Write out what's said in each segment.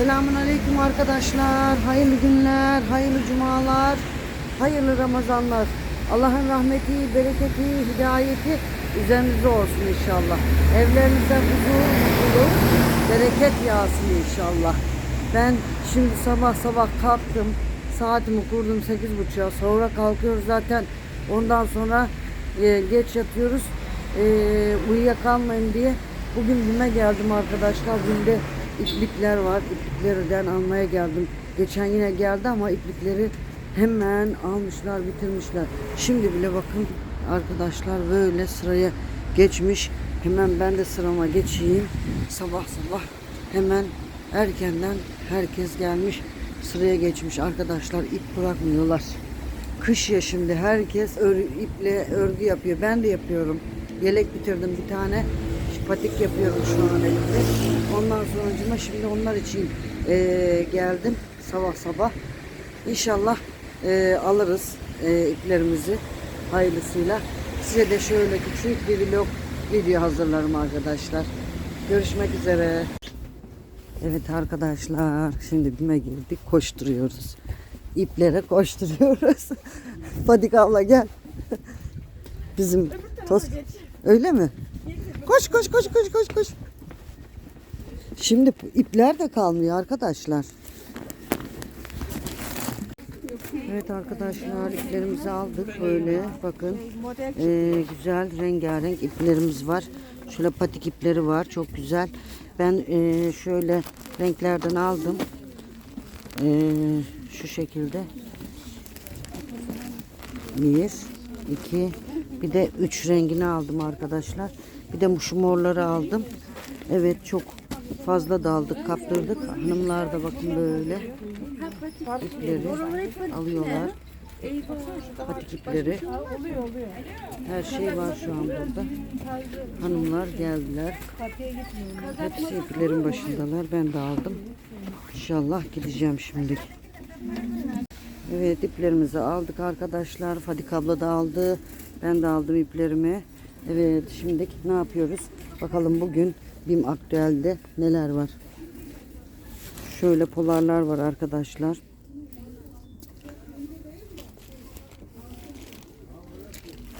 Selamun Aleyküm arkadaşlar. Hayırlı günler, hayırlı cumalar, hayırlı Ramazanlar. Allah'ın rahmeti, bereketi, hidayeti üzerinize olsun inşallah. Evlerinize huzur, mutluluk, bereket yağsın inşallah. Ben şimdi sabah sabah kalktım. Saatimi kurdum 8.30'a. Sonra kalkıyoruz zaten. Ondan sonra e, geç yatıyoruz. E, uyuyakalmayın diye. Bugün BİM'e geldim arkadaşlar. BİM'de iplikler var. İpliklerden almaya geldim. Geçen yine geldi ama iplikleri hemen almışlar, bitirmişler. Şimdi bile bakın arkadaşlar böyle sıraya geçmiş. Hemen ben de sırama geçeyim. Sabah sabah hemen erkenden herkes gelmiş. Sıraya geçmiş arkadaşlar. ip bırakmıyorlar. Kış ya şimdi herkes ör, iple örgü yapıyor. Ben de yapıyorum. Yelek bitirdim bir tane. Patik yapıyorum şu an elimde. Ondan sonra şimdi onlar için eee, geldim sabah sabah. İnşallah eee, alırız eee, iplerimizi hayırlısıyla. Size de şöyle küçük bir vlog video hazırlarım arkadaşlar. Görüşmek üzere. Evet arkadaşlar şimdi BİM'e girdik koşturuyoruz. İplere koşturuyoruz. Fadik abla gel. Bizim toz. Öyle mi? Koş koş koş koş koş koş. Şimdi ipler de kalmıyor arkadaşlar. Evet arkadaşlar iplerimizi aldık böyle. Bakın Ee, güzel rengarenk iplerimiz var. Şöyle patik ipleri var çok güzel. Ben ee, şöyle renklerden aldım. Ee, şu şekilde. Bir iki bir de üç rengini aldım arkadaşlar bir de şu morları aldım evet çok fazla daldık kaptırdık hanımlar da bakın böyle ipleri alıyorlar. Patik ipleri. Her şey var şu an burada. Hanımlar geldiler. Hepsi iplerin başındalar. Ben de aldım. İnşallah gideceğim şimdi. Evet iplerimizi aldık arkadaşlar. Fadik abla da aldı. Ben de aldım iplerimi. Evet şimdi ne yapıyoruz? Bakalım bugün BİM Aktüel'de neler var. Şöyle polarlar var arkadaşlar.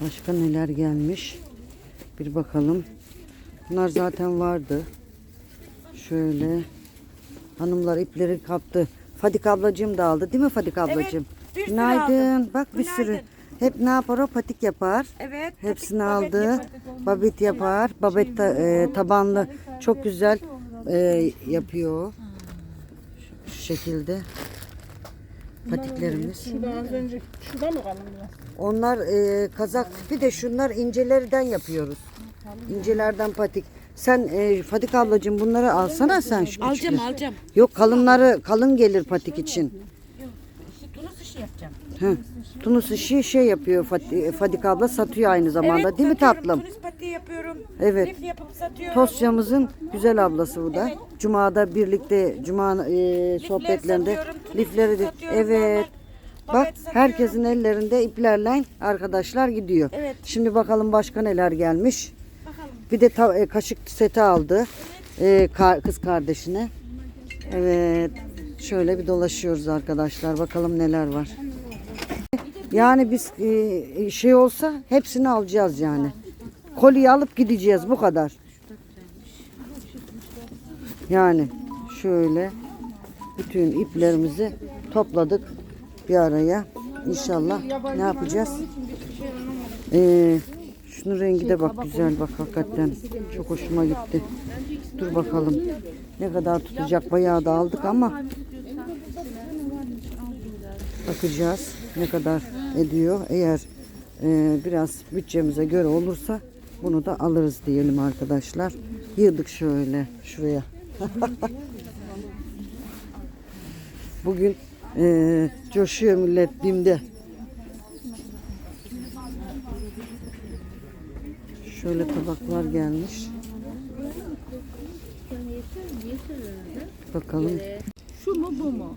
Başka neler gelmiş? Bir bakalım. Bunlar zaten vardı. Şöyle. Hanımlar ipleri kaptı. Fadik ablacığım da aldı değil mi Fadik ablacığım? bir sürü Günaydın. Bak bir sürü. Günaydın. Hep ne yapar o patik yapar. Evet. Hepsini patik, babet aldı. yapar. Babet yapar. Babet ta- e, tabanlı çok güzel e, yapıyor. Şu şekilde. Patiklerimiz. Şurada az önce şurada mı kalın biraz? Onlar e, kazak. Bir de şunlar incelerden yapıyoruz. İncelerden patik. Sen e, Fadik ablacığım bunları alsana sen şu Alacağım küçükleri. alacağım. Yok kalınları kalın gelir patik için. Tunus işi yapacağım. Hı. Tunus işi şey yapıyor Fadik, Fadik abla satıyor aynı zamanda değil mi satıyorum. tatlım? Tunus patiği yapıyorum. Evet. Lif yapıp satıyorum. Tosyamızın güzel ablası bu da. Cuma'da birlikte cuma e, sohbetlerinde lifleri de evet. Bak herkesin ellerinde iplerle arkadaşlar gidiyor. Evet. Şimdi bakalım başka neler gelmiş. Bir de ta- e, kaşık seti aldı. E, ka- kız kardeşine. Evet. Şöyle bir dolaşıyoruz arkadaşlar. Bakalım neler var. Yani biz e, şey olsa hepsini alacağız yani. Koliyi alıp gideceğiz bu kadar. Yani şöyle bütün iplerimizi topladık bir araya. İnşallah ne yapacağız? Ee, şunun rengi de bak güzel bak hakikaten çok hoşuma gitti. Dur bakalım ne kadar tutacak bayağı da aldık ama bakacağız ne kadar ediyor. Eğer e, biraz bütçemize göre olursa bunu da alırız diyelim arkadaşlar. Yığdık şöyle şuraya. Bugün e, coşuyor millet BİM'de. Şöyle tabaklar gelmiş. Bakalım. Şu mu bu mu?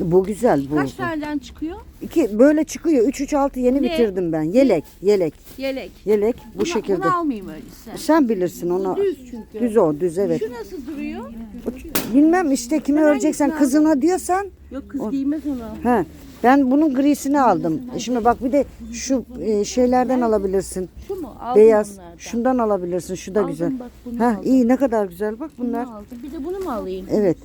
Bu güzel bu. Kaç taneden çıkıyor? İki böyle çıkıyor. 3 3 6 yeni Ne? bitirdim ben. Yelek, yelek. Yelek. Yelek bu Bunu- şekilde. Bunu almayayım öyleyse. Sen bilirsin onu. Düz çünkü. Düz o, düz evet. Şu nasıl duruyor? Bilmem işte kimi Ben öreceksen kızına diyorsan. Yok kız giymez onu. He. Ben bunun grisini aldım. Şimdi bak bir de şu e, şeylerden alabilirsin. Şu mu? Aldım Beyaz. bunlardan. Şundan alabilirsin. Şu da Aldım güzel. bak, bunu Ha aldım. iyi ne kadar güzel bak Bunu bunlar. aldım. Bir de bunu mu alayım? Evet.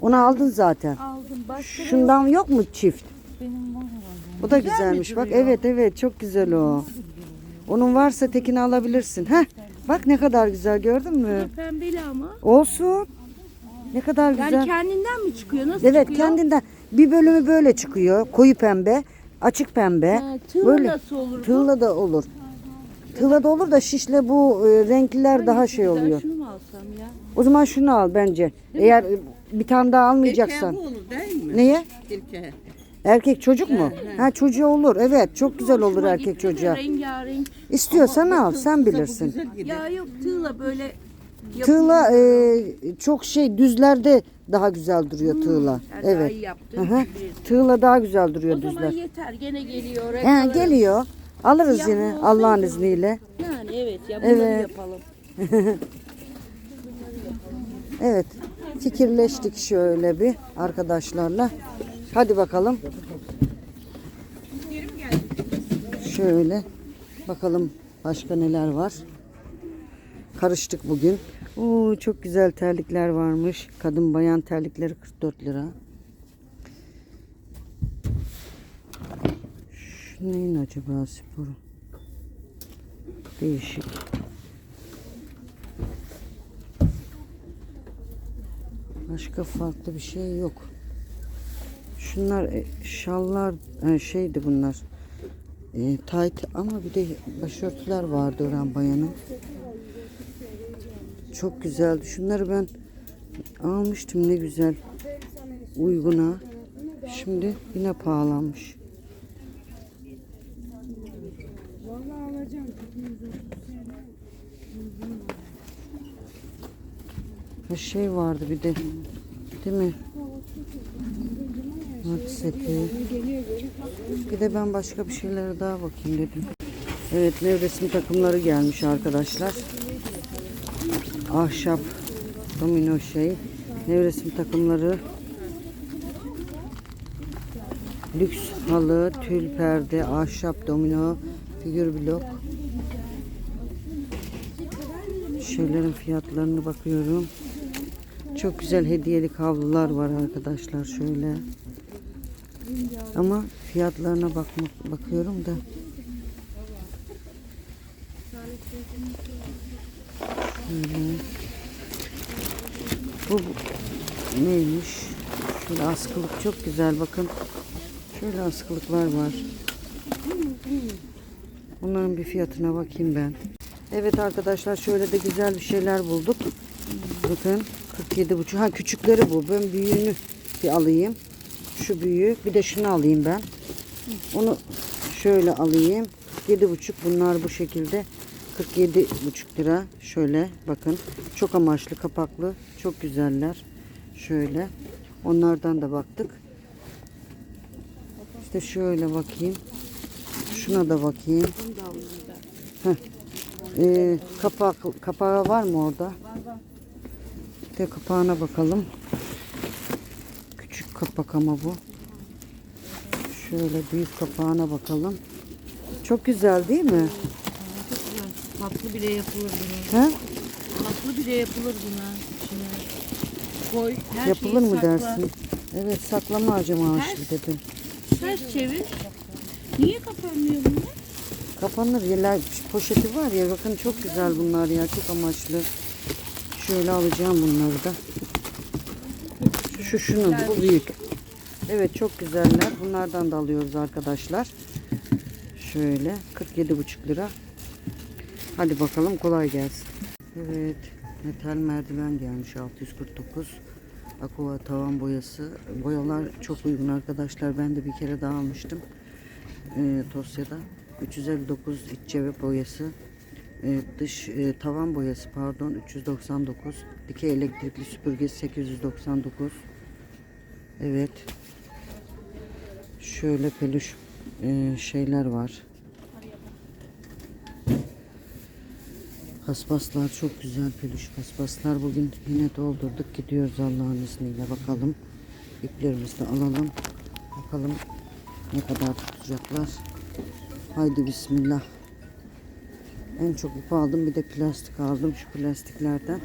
Onu aldın zaten. Aldım. Başka da Şundan yok mu çift? benim var herhalde. Bu da Güzel mi güzelmiş. Bak duruyor? evet evet çok güzel o. Onun varsa tekini alabilirsin. Heh. Bak ne kadar güzel gördün mü? Pembeli ama. Olsun. Ne kadar Yani güzel. kendinden mi çıkıyor? Nasıl Evet çıkıyor? kendinden. Bir bölümü böyle çıkıyor. Koyu pembe, açık pembe. Ha, tığ Böyle. nasıl olur bu? Tığla da olur. Tığla da olur da şişle bu e, renkliler daha şey Güzel, oluyor. Şunu mu alsam ya? O zaman şunu al bence. Eğer e, bir tane daha almayacaksan. Erkeğe bu olur değil mi? Neye? Erkeğe. Erkek çocuk mu? Ha çocuğa olur. Evet çok güzel olur Hoşuma erkek gitti de çocuğa. Rengarenk. İstiyorsan al sen Kıza bu bilirsin. güzel gider. Ya yok tığla böyle. Tığla e, çok şey düzlerde daha güzel duruyor tığla. Yani daha Evet. iyi yaptın. Hı hı. Tığla daha güzel duruyor O zaman düzler. yeter gene geliyor. He, yakalarım. geliyor. Alırız Siyah yine olsaydı. Allah'ın izniyle. Yani evet ya bunları Evet. yapalım. Evet. Fikirleştik şöyle bir arkadaşlarla. Hadi bakalım. Şöyle bakalım başka neler var. Karıştık bugün. Oo, çok güzel terlikler varmış. Kadın bayan terlikleri 44 lira. Şu neyin acaba sporu? Değişik. Başka farklı bir şey yok. Şunlar e, şallar e, şeydi bunlar. E, tight ama bir de başörtüler vardı Ören Bayan'ın. Çok güzeldi. Şunları ben almıştım ne güzel. Uyguna. Şimdi yine pahalanmış. Bir şey vardı bir de. Değil mi? Seti. Bir de ben başka bir şeylere daha bakayım dedim. Evet nevresim takımları gelmiş arkadaşlar. Ahşap domino şey. Nevresim takımları. Lüks halı, tül perde, ahşap domino, figür blok. Şeylerin fiyatlarını bakıyorum. Çok güzel hediyelik havlular var arkadaşlar şöyle. Ama fiyatlarına bakmak bakıyorum da. Şöyle. Bu, neymiş? Şöyle askılık çok güzel bakın. Şöyle askılıklar var. Bunların bir fiyatına bakayım ben. Evet arkadaşlar şöyle de güzel bir şeyler bulduk. Bakın 47 buçuk. Ha küçükleri bu. Ben büyüğünü bir alayım. Şu büyüğü. Bir de şunu alayım ben. Onu şöyle alayım. 7 buçuk. Bunlar bu şekilde. 47 buçuk lira. Şöyle bakın. Çok amaçlı kapaklı. Çok güzeller. Şöyle. Onlardan da baktık. İşte şöyle bakayım. Şuna da bakayım. Heh. Ee, kapak, kapağı var mı orada? Bir de kapağına bakalım. Küçük kapak ama bu. Şöyle büyük kapağına bakalım. Çok güzel değil mi? Tatlı bile yapılır buna. He? Tatlı bile yapılır buna. İçine koy. Her Yapılır mı sakla. dersin? Evet saklama ağacı maaşı dedim. Ters çevir. Niye kapanmıyor bunlar? Kapanır yerler poşeti var ya bakın çok güzel bunlar ya çok amaçlı. Şöyle alacağım bunları da. Şu şunun bu büyük. Evet çok güzeller. Bunlardan da alıyoruz arkadaşlar. Şöyle 47,5 lira. Hadi bakalım kolay gelsin. Evet metal merdiven gelmiş 649. Aqua tavan boyası. Boyalar çok uygun arkadaşlar. Ben de bir kere daha almıştım. Ee, Tosya'da. 359 iç cebe boyası. Ee, dış e, tavan boyası pardon 399. Dikey elektrikli süpürge 899. Evet. Şöyle peluş e, şeyler var. Paspaslar çok güzel peluş paspaslar. Bugün yine doldurduk. Gidiyoruz Allah'ın izniyle. Bakalım. İplerimizi de alalım. Bakalım ne kadar tutacaklar. Haydi bismillah. En çok ip aldım. Bir de plastik aldım. Şu plastiklerden.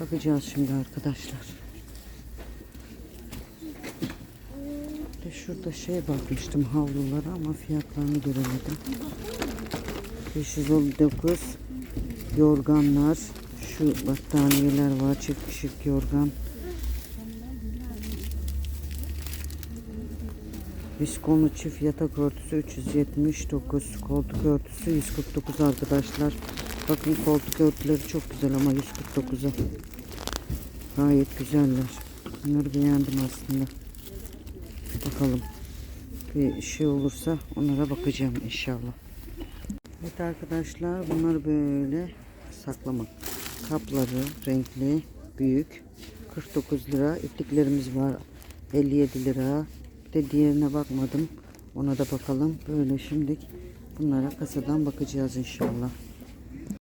Bakacağız şimdi arkadaşlar. De şurada şey bakmıştım havlulara ama fiyatlarını göremedim. 519 yorganlar. Şu battaniyeler var. Çift kişilik yorgan. Viskonlu çift yatak örtüsü 379. Koltuk örtüsü 149 arkadaşlar. Bakın koltuk örtüleri çok güzel ama 149'a. Gayet güzeller. Bunları beğendim aslında. Bakalım. Bir şey olursa onlara bakacağım inşallah. Evet arkadaşlar bunlar böyle saklama kapları renkli büyük 49 lira ipliklerimiz var 57 lira de diğerine bakmadım. Ona da bakalım. Böyle şimdilik bunlara kasadan bakacağız inşallah